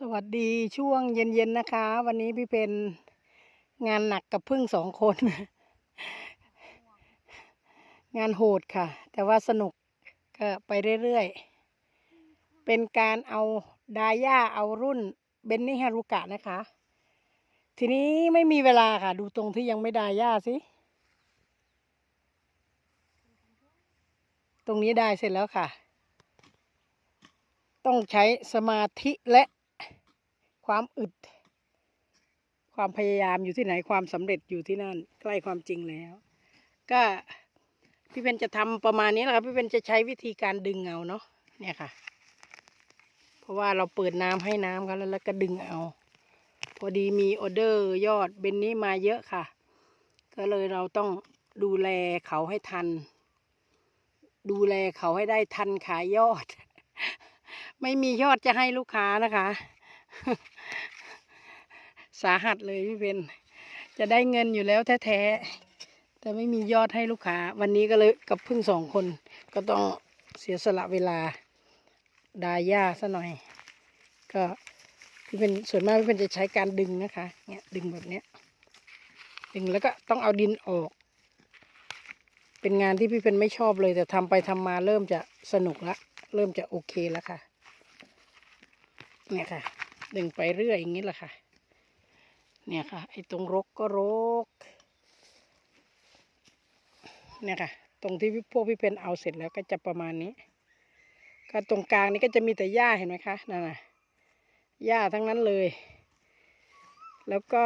สวัสดีช่วงเย็นๆนะคะ วันนี้พี่เป็นงานหนักกับพึ่งสองคน งานโหดค่ะ แต่ว่าสนุกก็ไปเรื่อยๆ เป็นการเอาดาย่าเอารุ่นเบนนี่ฮารุกะนะคะ ทีนี้ไม่มีเวลาค่ะ ดูตรงที่ยังไม่ดาย่าสิ ตรงนี้ได้เสร็จแล้วค่ะ ต้องใช้สมาธิและ ความอึด ความพยายามอยู่ที่ไหนความสำเร็จอยู่ที่นั่น ใกล้ความจริงแล้ว ก็พี่เป็นจะทำประมาณนี้แหละครับพี่เป็นจะใช้วิธีการดึงเอาเนาะเนี่ยค่ะ เพราะว่าเราเปิดน้ำให้น้ำเขาแล้วแล้วก็ดึงเอา พอดีมีออเดอร์ยอดเบนนี้มาเยอะค่ะ ก็เลยเราต้องดูแลเขาให้ทัน ดูแลเขาให้ได้ทันขายยอด ไม่มียอดจะให้ลูกค้านะคะ สาหัสเลยพี่เป็นจะได้เงินอยู่แล้วแท้ๆแต่ไม่มียอดให้ลูกค้า วันนี้ก็เลยกับเพิ่งสองคน ก็ต้องเสียสละเวลาดาย่าซะหน่อย ก็พี่เป็นส่วนมากพี่เป็นจะใช้การดึงนะคะเนี่ยดึงแบบเนี้ยดึงแล้วก็ต้องเอาดินออก เป็นงานที่พี่เป็นไม่ชอบเลย แต่ทำไปทำมาเริ่มจะสนุกละเริ่มจะโอเคแล้วค่ะเนี่ยค่ะ ดึงไปเรื่อยอย่างนี้แหละค่ะ เนี่ยค่ะ ไอ้ตรงรกก็รก เนี่ยค่ะ ตรงที่พี่พวกพี่เพนเอาเสร็จแล้วก็จะประมาณนี้ ก็ตรงกลางนี้ก็จะมีแต่หญ้าเห็นไหมคะ นั่นน่ะ หญ้าทั้งนั้นเลย แล้วก็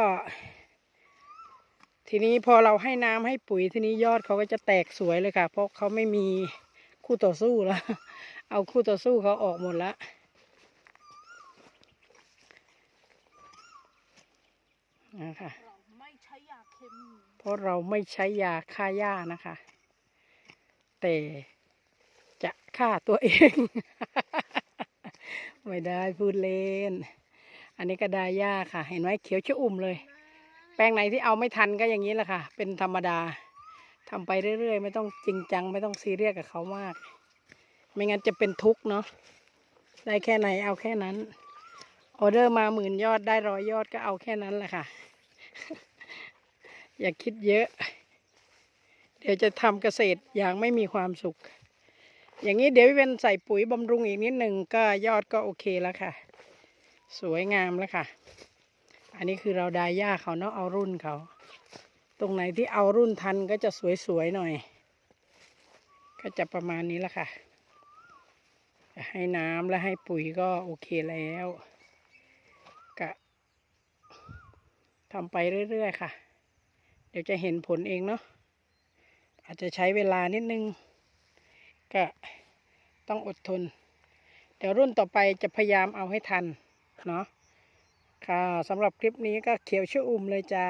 ทีนี้พอเราให้น้ำให้ปุ๋ยทีนี้ยอดเขาก็จะแตกสวยเลยค่ะ เพราะเขาไม่มีคู่ต่อสู้แล้ว เอาคู่ต่อสู้เขาออกหมดแล้ว นะคะ เราไม่ใช้ยาเคมีเพราะเราไม่ใช้ยาฆ่าหญ้านะคะ แต่จะฆ่าตัวเอง ไม่ได้พูดเล่น อันนี้ก็ได้หญ้าค่ะ เห็นไหมเขียวชะอุ่มเลย แปลงไหนที่เอาไม่ทันก็อย่างนี้แหละค่ะ เป็นธรรมดาทำไปเรื่อยๆ ไม่ต้องจริงจัง ไม่ต้องซีเรียสกับเขามาก ไม่งั้นจะเป็นทุกข์เนาะได้แค่ไหนเอาแค่นั้น ออเดอร์มาหมื่นยอดได้ร้อยยอดก็เอาแค่นั้นแหละค่ะ อย่าคิดเยอะ เดี๋ยวจะทำเกษตรอย่างไม่มีความสุข อย่างนี้เดี๋ยวพี่เป็นใส่ปุ๋ยบำรุงอีกนิดหนึ่งก็ยอดก็โอเคแล้วค่ะ สวยงามแล้วค่ะ อันนี้คือเราดายหญ้าเขาเนาะเอารุ่นเขา ตรงไหนที่เอารุ่นทันก็จะสวยๆหน่อย ก็จะประมาณนี้แล้วค่ะ ให้น้ำและให้ปุ๋ยก็โอเคแล้วก็ทำไปเรื่อย ๆ ค่ะ เดี๋ยวจะเห็นผลเองเนาะอาจจะใช้เวลานิดนึง ก็ต้องอดทน เดี๋ยวรุ่นต่อไปจะพยายามเอาให้ทัน เนาะค่ะสำหรับคลิปนี้ก็เขียวชื่ออุ่มเลยจ้า